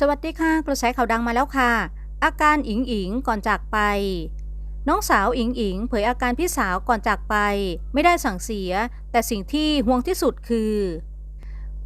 สวัสดีค่ะ กระแสข่าวดังมาแล้วค่ะ อาการอิงอิงก่อนจากไป น้องสาวอิงอิงเผยอาการพี่สาวก่อนจากไป ไม่ได้สั่งเสีย แต่สิ่งที่ห่วงที่สุดคือ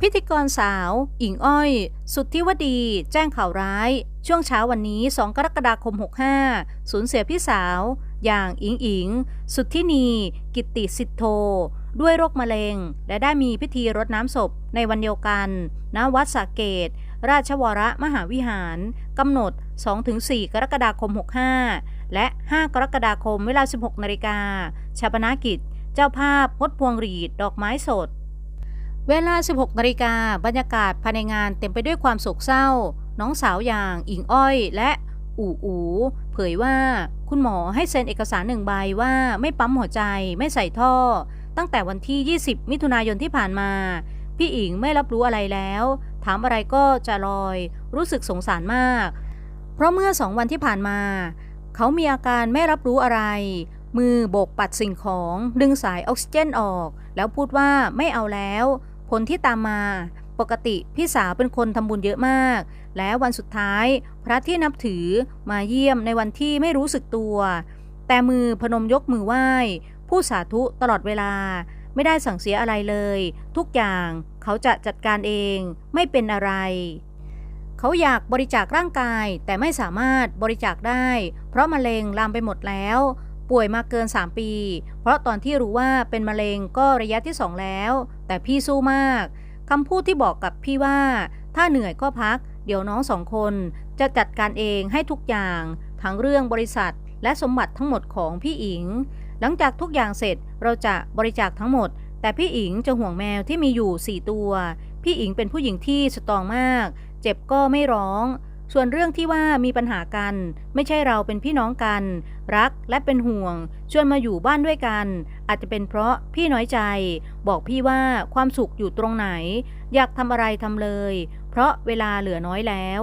พิธีกรสาว อิงอ้อย สุดที่วดี แจ้งข่าวร้าย ช่วงเช้าวันนี้ 2 กรกฎาคม 65 สูญเสียพี่สาว อย่างอิงอิง สุดที่นี กิตติสิทโธด้วยโรคมะเร็ง และได้มีพิธีรดน้ำศพในวันเดียวกัน ณ วัดสระเกต ราชวรมหาวิหารกำหนด 2-4 กรกฎาคม 65 และ 5 กรกฎาคมเวลา 16นาฬิกาชาปนากิจ เจ้าภาพงดพวงหรีด ดอกไม้สด เวลา 16นาฬิกาบรรยากาศภายในงานเต็มไปด้วยความโศกเศร้า น้องสาวอย่างอิงอ้อยและอู่อูเผยว่าคุณหมอให้เซ็นเอกสารหนึ่งใบว่าไม่ปั๊มหัวใจไม่ใส่ท่อ ตั้งแต่วันที่ 20 มิถุนายนที่ผ่านมา พี่อิงไม่รับรู้อะไรแล้ว ถามอะไรก็จะลอย รู้สึกสงสารมาก เพราะเมื่อสองวันที่ผ่านมา เขามีอาการไม่รับรู้อะไร มือโบกปัดสิ่งของดึงสายออกซิเจนออก แล้วพูดว่าไม่เอาแล้ว ผลที่ตามมา ปกติพี่สาวเป็นคนทำบุญเยอะมาก และวันสุดท้าย พระที่นับถือมาเยี่ยมในวันที่ไม่รู้สึกตัว แต่มือพนมยกมือไหว้พูดสาธุตลอดเวลา ไม่ได้สั่งเสียอะไรเลย ทุกอย่างเขาจะจัดการเองไม่เป็นอะไร เขาอยากบริจาคร่างกายแต่ไม่สามารถบริจาคได้ เพราะมะเร็งลามไปหมดแล้ว ป่วยมาเกิน 3 ปี เพราะตอนที่รู้ว่าเป็นมะเร็งก็ระยะที่ 2 แล้ว แต่พี่สู้มากคำพูดที่บอกกับพี่ว่า ถ้าเหนื่อยก็พัก เดี๋ยวน้องสองคนจะจัดการเองให้ทุกอย่าง ทั้งเรื่องบริษัทและสมบัติทั้งหมดของพี่อิง หลังจากทุกอย่างเสร็จเราจะบริจาคทั้งหมด แต่พี่อิงจะห่วงแมวที่มีอยู่ 4 ตัว พี่อิงเป็นผู้หญิงที่สตรองมาก เจ็บก็ไม่ร้อง ส่วนเรื่องที่ว่ามีปัญหากัน ไม่ใช่เราเป็นพี่น้องกัน รักและเป็นห่วง ชวนมาอยู่บ้านด้วยกัน อาจจะเป็นเพราะพี่น้อยใจ บอกพี่ว่าความสุขอยู่ตรงไหน อยากทำอะไรทำเลย เพราะเวลาเหลือน้อยแล้ว